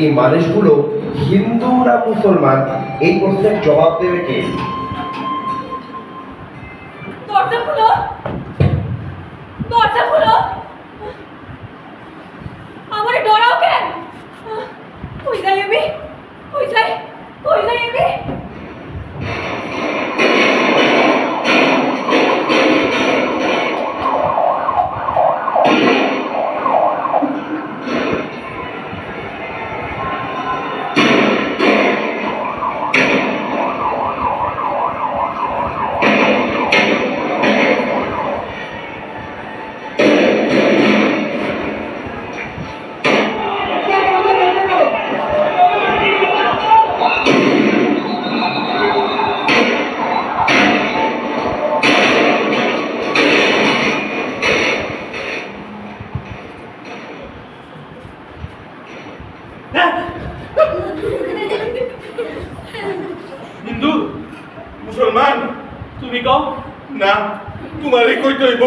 এই মানুষগুলো হিন্দু না মুসলমান? এই প্রশ্নের জবাব দেবে কে? তুমি কও না তোমারই কইতে হইব।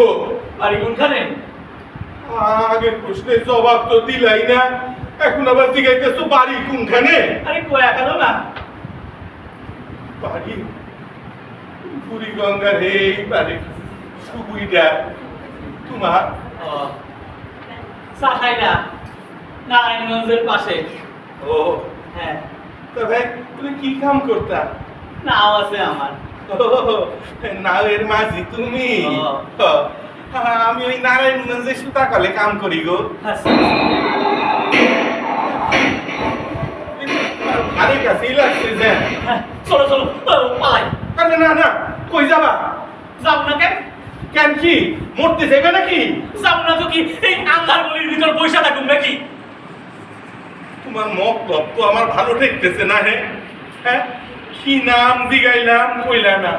বাড়ি কোনখানে? আগের প্রশ্নের জবাব তো দিলাই না এখন আবার জিগাইতেছো বাড়ি কোনখানে? আরে কয়া কেন না? বাড়ি? বুড়ি গঙ্গার এই বাড়ি সুবুইটা তোমার? ও, সাহাইরা নারায়ণগঞ্জের পাশে। ও। হ্যাঁ। তবে তুমি কি কাম করতা? নাও আছে আমার। নাওয়ের মাঝি তুমি। আমি ওই নারায়ণগঞ্জে সুতাকলে কাম করি গো। আচ্ছা, আরে কাছেই লাগছে যে হ্যাঁ, চলো চলো পালাই। আরে না না কই যাবা? যাব না কেন? কেন কি? মরতে যাবে নাকি? যাব না তো কি? এই আন্ধার গলির ভিতর পয়সা থাকুন নাকি? তোমার মতলব তো আমার ভালো ঠেকতেছে না হে। হ্যাঁ? কি নাম দিগাইলাম কইলা না।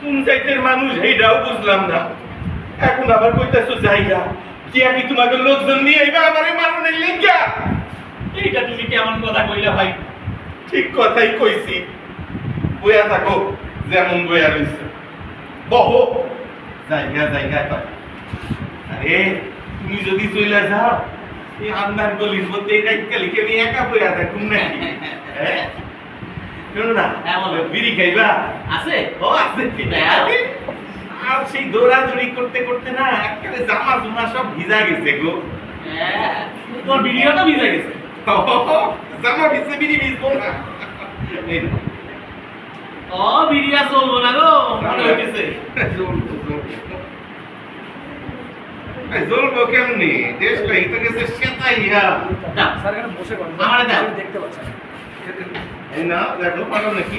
কোন জাইতের মানুষ এইটাও বুঝলাম না। এখন আবার কইতাছো জায়গা কি আমি তোমাকে লোকজন নিয়ে আইবা আমারে মারণের লিঙ্গা এইটা তুমি কেমন কথা কইলা ভাই? ঠিক কথাই কইছি। বইয়া থাকো যেমন বইয়া রইছে। বহ। জায়গা জায়গা কয় আরে তুমি যদি চলে যাও এই আন্দার গলির মধ্যে এই রাইত কালিকে আমি একা বইয়া থাকুম নাকি? হ্যাঁ? শোনো না হ্যাঁ, বিড়ি খাইবা। আছে? ও আছে। হ্যাঁ। আর সেই দৌড়াদৌড়ি করতে করতে না একেবারে জামা জুমা সব ভিজা গেছে গো। হ্যাঁ। তোমার ভিডিওটা ভিজে গেছে? জামা ভিজে বিড়ি ভিজবো না। ও ভিডিও চলবো না গো মনে হইতেছে। কেমনি? দেশ গেছে আমারে। দেখতে পাচ্ছেন। এই না দেখো পারো নাকি